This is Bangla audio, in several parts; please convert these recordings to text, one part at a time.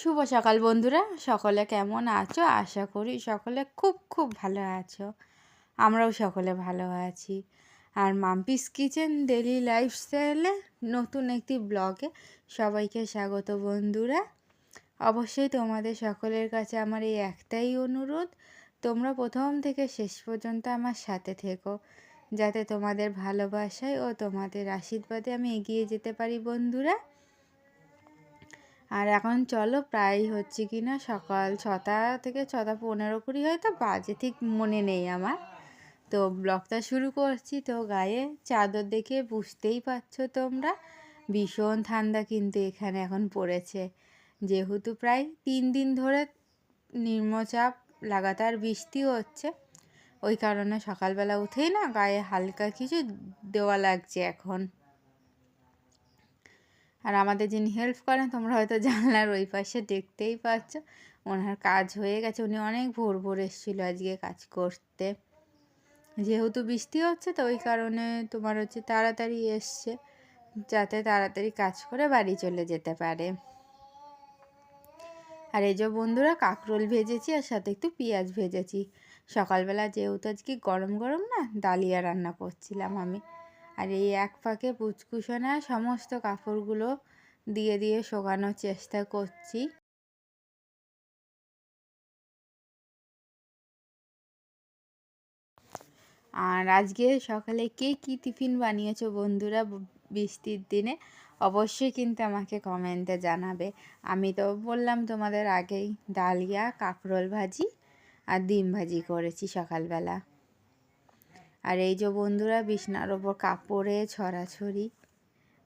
শুভ সকাল বন্ধুরা। সকলে কেমন আছো? আশা করি সকলে খুব খুব ভালো আছো। আমরাও সকলে ভালো আছি। আর মাম্পিস কিচেন ডেলি লাইফস্টাইলে নতুন একটি ব্লগে সবাইকে স্বাগত বন্ধুরা। অবশ্যই তোমাদের সকলের কাছে আমার এই একটাই অনুরোধ, তোমরা প্রথম থেকে শেষ পর্যন্ত আমার সাথে থেকো, যাতে তোমাদের ভালোবাসায় ও তোমাদের আশীর্বাদে আমি এগিয়ে যেতে পারি বন্ধুরা। আর এখন চলো প্রায় হচ্ছে কি না সকাল ছটা থেকে ছটা পনেরো কুড়ি হয়তো বাজে ঠিক মনে নেই আমার। তো ব্লগটা শুরু করছি তো গায়ে চাদর দেখে বুঝতেই পারছ তোমরা। ভীষণ ঠান্ডা কিন্তু এখানে এখন পড়েছে। যেহেতু প্রায় তিন দিন ধরে নিম্নচাপ, লাগাতার বৃষ্টি হচ্ছে। ওই কারণে সকালবেলা উঠেই না গায়ে হালকা কিছু দেওয়া লাগছে এখন। আর আমাদের যিনি হেল্প করেন, তোমরা হয়তো জানলার ওই পাশে দেখতেই পাচ্ছ, ওনার কাজ হয়ে গেছে। উনি অনেক ভোর ভোর এসেছিল আজকে কাজ করতে। যেহেতু বৃষ্টি হচ্ছে, তো ওই কারণে তোমার হচ্ছে তাড়াতাড়ি এসছে, যাতে তাড়াতাড়ি কাজ করে বাড়ি চলে যেতে পারে। আর এই যে বন্ধুরা, কাঁকরোল ভেজেছি, আর সাথে একটু পেঁয়াজ ভেজেছি। সকালবেলা যেহেতু আজকে গরম গরম না, ডালিয়া রান্না করছিলাম আমি। আর এই এক ফাঁকে পুচকুসোনা সমস্ত কাপড়গুলো দিয়ে দিয়ে শোকানোর চেষ্টা করছি। আর আজকে সকালে কে কী টিফিন বানিয়েছো বন্ধুরা বৃষ্টির দিনে? অবশ্যই কিন্তু আমাকে কমেন্টে জানাবে। আমি তো বললাম তোমাদের আগেই, ডালিয়া, কাঁকরোল ভাজি আর ডিম ভাজি করেছি সকালবেলা। আর এই যে বন্ধুরা বিছনার ওপর কাপড়ে ছড়াছড়ি।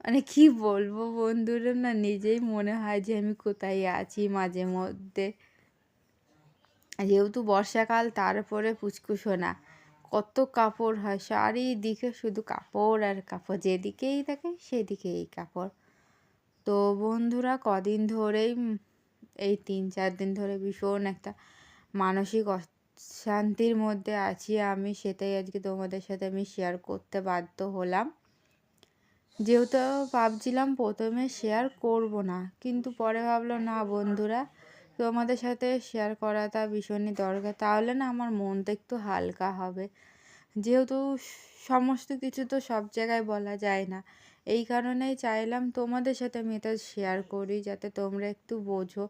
মানে কি বলব বন্ধুরা, না নিজেই মনে হয় যে আমি কোথায় আছি মাঝে মধ্যে। যেহেতু বর্ষাকাল, তারপরে পুচকুসোনা কত কাপড় হয়, চারিদিকে শুধু কাপড় আর কাপড়। যেদিকেই থাকে সেদিকেই কাপড়। তো বন্ধুরা, কদিন ধরেই, এই তিন চার দিন ধরে ভীষণ একটা মানসিক শান্তির মধ্যে আছি আমি, সেটাই আজকে তোমাদের সাথে আমি শেয়ার করতে বাধ্য হলাম। যেহেতু ভাবছিলাম প্রথমে শেয়ার করব না, কিন্তু পরে ভাবলো না বন্ধুরা, তোমাদের সাথে শেয়ার করাটা ভীষণই দরকার। তাহলে না আমার মনটা একটু হালকা হবে। যেহেতু সমস্ত কিছু তো সব জায়গায় বলা যায় না, এই কারণেই চাইলাম তোমাদের সাথে আমি এটা শেয়ার করি, যাতে তোমরা একটু বোঝো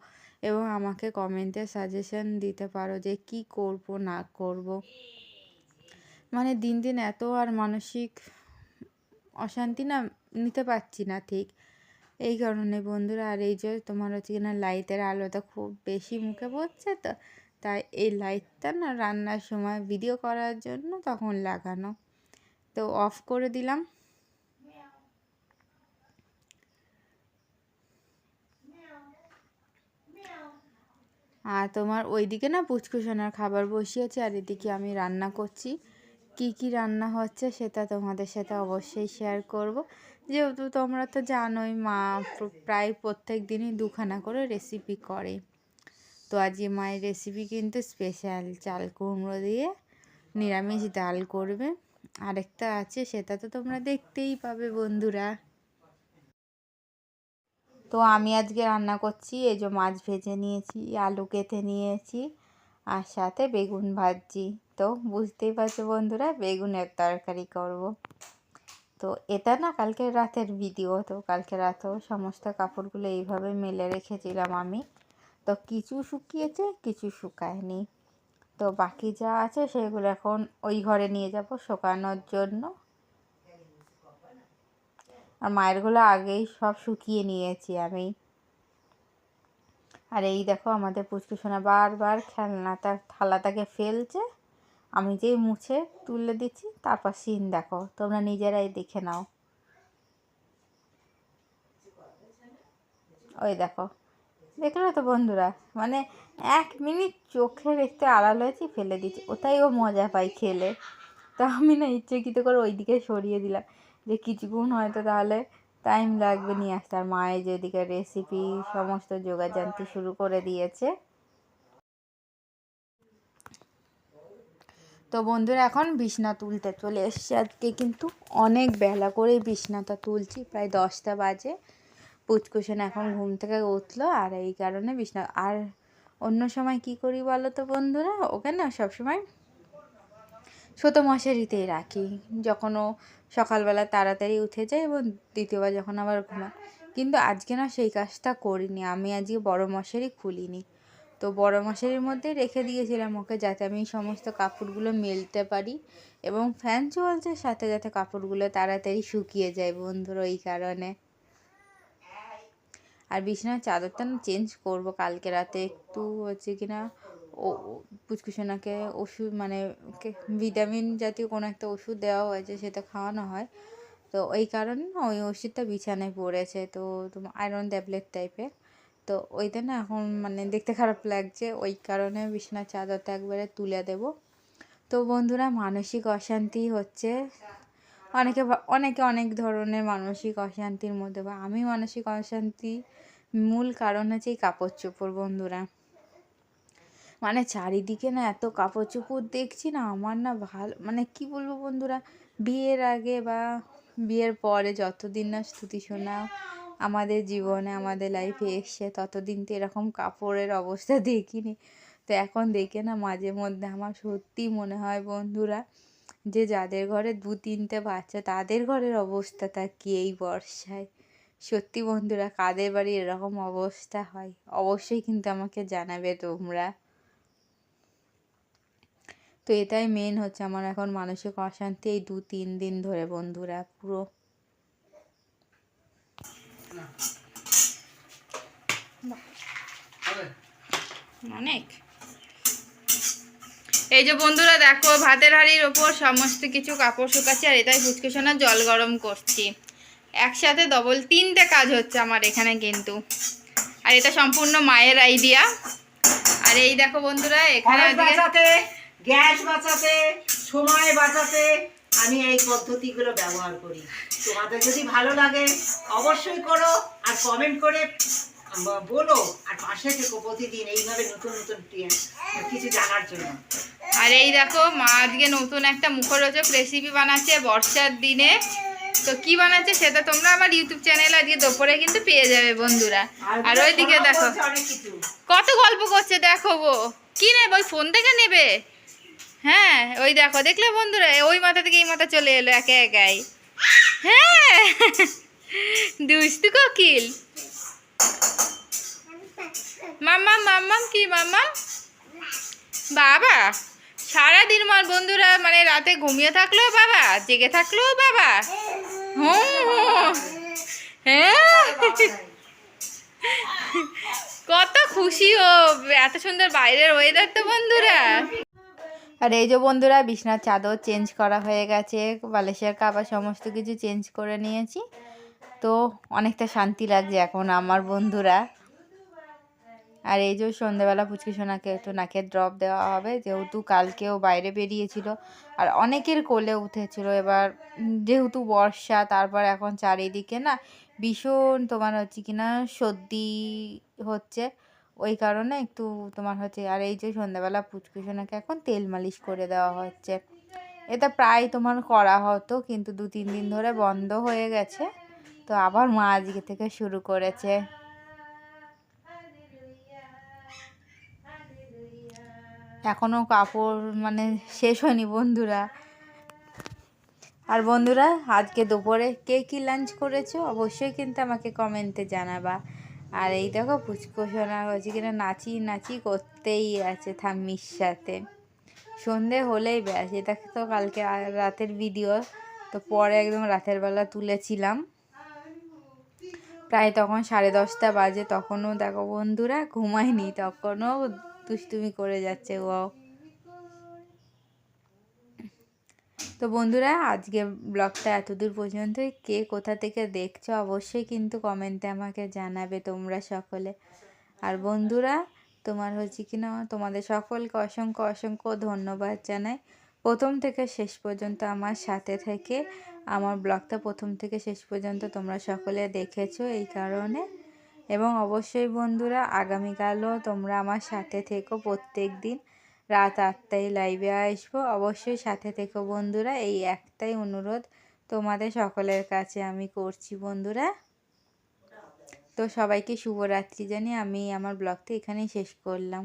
এবং আমাকে কমেন্টে সাজেশন দিতে পারো যে কি করব, না করব। মানে দিন দিন এত আর মানসিক অশান্তি না নিতে পারছি না ঠিক। এই কারণে বন্ধুরা, আর এই যে তোমার হচ্ছে কিনা লাইটের আলোটা খুব বেশি মুখে পড়ছে তো, তাই এই লাইটটা না রান্নার সময় ভিডিও করার জন্য তখন লাগানো। তো অফ করে দিলাম। আর তোমার ওইদিকে না পুচকুসোনার খাবার বসিয়েছে আর এদিকে আমি রান্না করছি। কি কি রান্না হচ্ছে সেটা তোমাদের সাথে অবশ্যই শেয়ার করব। যেহেতু তোমরা তো জানোই, মা প্রায় প্রত্যেক দিনই দুখানা করে রেসিপি করে। তো আজকে মায়ের রেসিপি কিন্তু স্পেশাল চাল কুমড়ো দিয়ে নিরামিষ ডাল করবে। আরেকটা আছে সেটা তো তোমরা দেখতেই পাবে বন্ধুরা। তো আমি আজকে রান্না করছি, এই যে মাছ ভেজে নিয়েছি, আলু কেটে নিয়েছি আর সাথে বেগুন ভাজছি। তো বুঝতেই পারছ বন্ধুরা, বেগুনের তরকারি করব। তো এটা না কালকে রাতের ভিডিও তো কালকে রাতেও সমস্ত কাপড়গুলো এইভাবে মেলে রেখেছিলাম আমি। তো কিছু শুকিয়েছে, কিছু শুকায়নি। তো বাকি যা আছে সেগুলো এখন ওই ঘরে নিয়ে যাব শুকানোর জন্য। আর মায়েরগুলো আগেই সব শুকিয়ে নিয়েছি আমি। আর এই দেখো আমাদের পুচকু সোনা বারবার খেলনাটা, থালাটাকে ফেলছে। আমি যেই মুছে তুলে দিচ্ছি, তারপর সিন দেখো। তোমরা নিজেরাই দেখে নাও। ওই দেখো। দেখলে তো বন্ধুরা মানে এক মিনিট চোখে দেখতে আড়াল হয়েছি, ফেলে দিচ্ছি। ওটাই ও মজা পাই খেলে। তো আমি না ইচ্ছাকৃত করে ওইদিকে সরিয়ে দিলাম। যে কিছুক্ষণ হয়তো তাহলে টাইম লাগবে নিয়ে আসতে। আর মায়ের যেদিকে রেসিপি সমস্ত যোগা জানতে শুরু করে দিয়েছে। তো বন্ধুরা, এখন বিছনা তুলতে চলে এসছে আজকে। কিন্তু অনেক বেলা করে বিছনাটা তুলছি, প্রায় দশটা বাজে। পুচকুশন এখন ঘুম থেকে উঠল, আর এই কারণে বিছনা আর অন্য সময় কি করি বলো তো বন্ধুরা? ওকে না সবসময় ছোটো মশারিতেই রাখি। যখনও সকালবেলা তাড়াতাড়ি উঠে যায় এবং দ্বিতীয়বার যখন আবার ঘুমায় কিন্তু আজকে না সেই কাজটা করিনি। আমি আজকে বড় মশারি খুলিনি। তো বড় মশারির মধ্যে রেখে দিয়েছিলাম ওকে যাতে আমি সমস্ত কাপড়গুলো মেলতে পারি এবং ফ্যান চলছে, সাথে যাতে কাপড়গুলো তাড়াতাড়ি শুকিয়ে যায় বন্ধুর ওই কারণে। আর বিছানার চাদরটা না চেঞ্জ করব কালকে রাতে। একটু হচ্ছে কিনা পুচকুসোনাকে ওষুধ মানে ভিটামিন জাতীয় কোনো একটা ওষুধ দেওয়া হয়েছে, সেটা খাওয়ানো হয়। তো ওই কারণে না, ওই ওষুধটা বিছানায় পড়েছে, তো তোমার আয়রন ট্যাবলেট টাইপের তো ওইটা না এখন মানে দেখতে খারাপ লাগছে, ওই কারণে বিছানার চাদরটা একবারে তুলে দেব। তো বন্ধুরা, মানসিক অশান্তি হচ্ছে। অনেকে অনেকে অনেক ধরনের মানসিক অশান্তির মধ্যে বা আমি মানসিক অশান্তি মূল কারণ হচ্ছে এই কাপড় চোপড়, বন্ধুরা। মানে চারিদিকে না এত কাপড় চোপড় দেখছি না, আমার না ভালো মানে কি বলব বন্ধুরা, বিয়ের আগে বা বিয়ের পরে যতদিন না স্তুতি শোনা আমাদের জীবনে, আমাদের লাইফে এসছে, ততদিন তো এরকম কাপড়ের অবস্থা দেখিনি। তো এখন দেখে না মাঝে মধ্যে আমার সত্যি মনে হয় বন্ধুরা, যে যাদের ঘরে দু তিনটে বাচ্চা, তাদের ঘরের অবস্থাটা কি এই বর্ষায়? সত্যি বন্ধুরা, কাদের বাড়ি এরকম অবস্থা হয়? অবশ্যই কিন্তু আমাকে জানাবে তোমরা। তো এটাই মেন হচ্ছে আমার এখন মানসিক অশান্তি এই দু তিন দিন ধরে বন্ধুরা পুরো। অনেক। এই যে বন্ধুরা দেখো ভাতের হাঁড়ির ওপর সমস্ত কিছু কাপড় শুকাচ্ছি আর এটাই ফুচকুসোনা জল গরম করছি। একসাথে ডবল তিনটে কাজ হচ্ছে আমার এখানে কিন্তু। আর এটা সম্পূর্ণ মায়ের আইডিয়া আর এই দেখো বন্ধুরা এখানে গ্যাস বাঁচাতে সময় বাঁচাতে আমি এই পদ্ধতিগুলো ব্যবহার করি। তোমাদের যদি ভালো লাগে অবশ্যই করো আর কমেন্ট করে বলো আর পাশে থেকো প্রতিদিন এইভাবে নতুন নতুন কিছু জানার জন্য। আর এই দেখো মা আজকে নতুন একটা মুখরোচক রেসিপি বানাচ্ছে বর্ষার দিনে। তো কি বানাচ্ছে সেটা তোমরা আমার ইউটিউব চ্যানেল আজকে দুপুরে কিন্তু পেয়ে যাবে বন্ধুরা। আর ওইদিকে দেখো কত গল্প করছে দেখো গো। কি নেবে? ওই ফোন থেকে নেবে? হ্যাঁ ওই দেখো, দেখলে বন্ধুরা ওই মাথা থেকে এই মাথা চলে এলো একে একাই। হ্যাঁ দুষ্টু কোকিল। মাম্মা, মাম্মাম কি, মাম্মাম? বাবা, সারাদিন আমার বন্ধুরা মানে রাতে ঘুমিয়ে থাকলেও বাবা, জেগে থাকলেও বাবা। হুম হ্যাঁ। কত খুশি ও, এত সুন্দর বাইরের ওয়েদার তো বন্ধুরা। আর এই যে বন্ধুরা, বিছনার চাদর চেঞ্জ করা হয়ে গেছে, বালিশের কাবার সমস্ত কিছু চেঞ্জ করে নিয়েছি। তো অনেকটা শান্তি লাগছে এখন আমার বন্ধুরা। আর এই যে সন্ধ্যেবেলা পুচকি সোনাকে একটু নাকের ড্রপ দেওয়া হবে, যেহেতু কালকেও বাইরে বেরিয়েছিল, আর অনেকের কোলে উঠেছিল। এবার যেহেতু বর্ষা, তারপর এখন চারিদিকে না ভীষণ তোমার হচ্ছে কিনা সর্দি হচ্ছে। ওই কারণে একটু তোমার হচ্ছে, আর এই যে সন্ধ্যাবেলা পুচকি সোনাকে এখন তেল মালিশ করে দেওয়া হচ্ছে। এটা প্রায় তোমার করা হতো, কিন্তু দু তিন দিন ধরে বন্ধ হয়ে গেছে। তো আবার মা আজকে থেকে শুরু করেছে। এখনও কাপড় মানে শেষ হয়নি বন্ধুরা। আর বন্ধুরা, আজকে দুপুরে কে কী লাঞ্চ করেছ? অবশ্যই কিন্তু আমাকে কমেন্টে জানাবা। আর এই দেখো পুচকো সোনা হয়েছে কিনা, নাচি নাচি করতেই আছে থাম্মির সাথে। সন্ধে হলেই ব্যাস, এটা তো কালকে রাতের ভিডিও তো পরে একদম রাতের বেলা তুলেছিলাম। প্রায় তখন সাড়ে দশটা বাজে, তখনও দেখো বন্ধুরা ঘুমায়নি, তখনও দুষ্টুমি করে যাচ্ছে ও তো বন্ধুরা, আজকে ব্লগটা এতদূর পর্যন্ত কে কোথা থেকে দেখছ অবশ্যই কিন্তু কমেন্টে আমাকে জানাবে তোমরা সকলে। আর বন্ধুরা, তোমার হচ্ছে কি না তোমাদের সকলকে অসংখ্য অসংখ্য ধন্যবাদ জানাই। প্রথম থেকে শেষ পর্যন্ত আমার সাথে থেকে, আমার ব্লগটা প্রথম থেকে শেষ পর্যন্ত তোমরা সকলে দেখেছ এই কারণে। এবং অবশ্যই বন্ধুরা, আগামীকালও তোমরা আমার সাথে থেকো প্রত্যেক দিন। রাত আটটায় লাইভে আসব। অবশ্যই সাথে থেকো বন্ধুরা। এই একটাই অনুরোধ তোমাদের সকলের কাছে আমি করছি বন্ধুরা। তো সবাইকে শুভরাত্রি জানিয়ে আমি আমার ব্লগটা এখানেই শেষ করলাম।